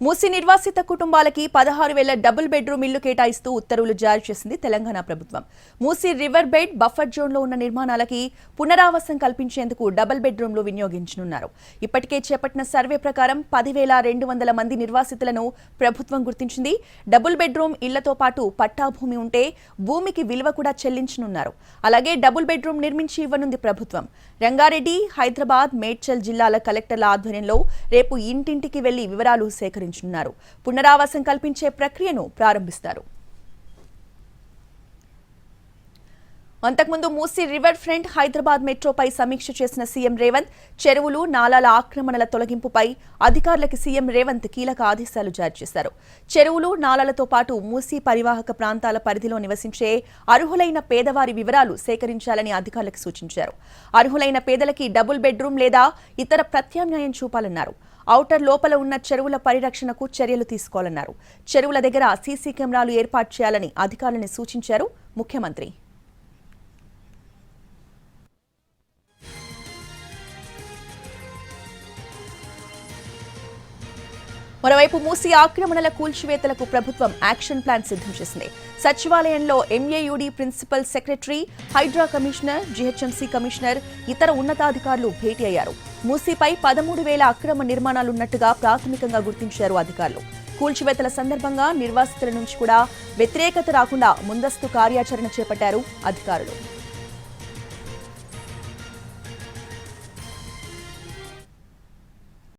మూసి నిర్వాసిత కుటుంబాలకి పదహారు వేల డబుల్ బెడ్రూమ్ ఇల్లు కేటాయిస్తూ ఉత్తర్వులు జారీ చేసింది తెలంగాణ ప్రభుత్వం. మూసి రివర్ బెడ్ బఫర్ జోన్లో ఉన్న నిర్మాణాలకి పునరావాసం కల్పించేందుకు డబుల్ బెడ్రూమ్లు వినియోగించనున్నారు. ఇప్పటికే చేపట్టిన సర్వే ప్రకారం పదివేల రెండు వందల మంది నిర్వాసితులను ప్రభుత్వం గుర్తించింది. డబుల్ బెడ్రూమ్ ఇళ్ళతో పాటు పట్టా భూమి ఉంటే భూమికి విలువ కూడా చెల్లించనున్నారు. అలాగే డబుల్ బెడ్రూమ్ నిర్మించి ఇవ్వనుంది ప్రభుత్వం. రంగారెడ్డి హైదరాబాద్ మేడ్చల్ జిల్లాల కలెక్టర్ల ఆధ్వర్యంలో రేపు ఇంటింటికి వెళ్ళి వివరాలు సేకరించనున్నారు పునరావాసం కల్పించే ప్రక్రియను ప్రారంభిస్తారు. అంతకుముందు మూసీ రివర్ ఫ్రంట్ హైదరాబాద్ మెట్రోపై సమీక్ష చేసిన సీఎం రేవంత్ చెరువులు నాలాల ఆక్రమణల తొలగింపుపై అధికారులకు సీఎం రేవంత్ కీలక ఆదేశాలు జారీ చేశారు. చెరువులు నాలాలతో పాటు మూసీ పరివాహక ప్రాంతాల పరిధిలో నివసించే అర్హులైన పేదవారి వివరాలు సేకరించాలని అధికారులకు సూచించారు. అర్హులైన పేదలకి డబుల్ బెడ్రూమ్ లేదా ఇతర ప్రత్యామ్నాయం చూపాలన్నారు. ఔటర్ లోపల ఉన్న చెరువుల పరిరక్షణకు చర్యలు తీసుకోవాలన్నారు. చెరువుల దగ్గర సీసీ కెమెరాలు ఏర్పాటు చేయాలని అధికారులను సూచించారు ముఖ్యమంత్రి. మరోవైపు మూసి ఆక్రమణల కూల్చివేతలకు ప్రభుత్వం యాక్షన్ ప్లాన్ సిద్ధం చేసింది. సచివాలయంలో MAUD principal secretary Hydraa commissioner GHMC commissioner ఇతర ఉన్నతాధికారులు భేటీ అయ్యారు. మూసీపై పదమూడు వేల అక్రమ నిర్మాణాలున్నట్టుగా ప్రాథమికంగా గుర్తించారు అధికారులు. కూల్చివేతల సందర్భంగా నిర్వాసితుల నుంచి కూడా వ్యతిరేకత రాకుండా ముందస్తు కార్యాచరణ చేపట్టారు అధికారులు.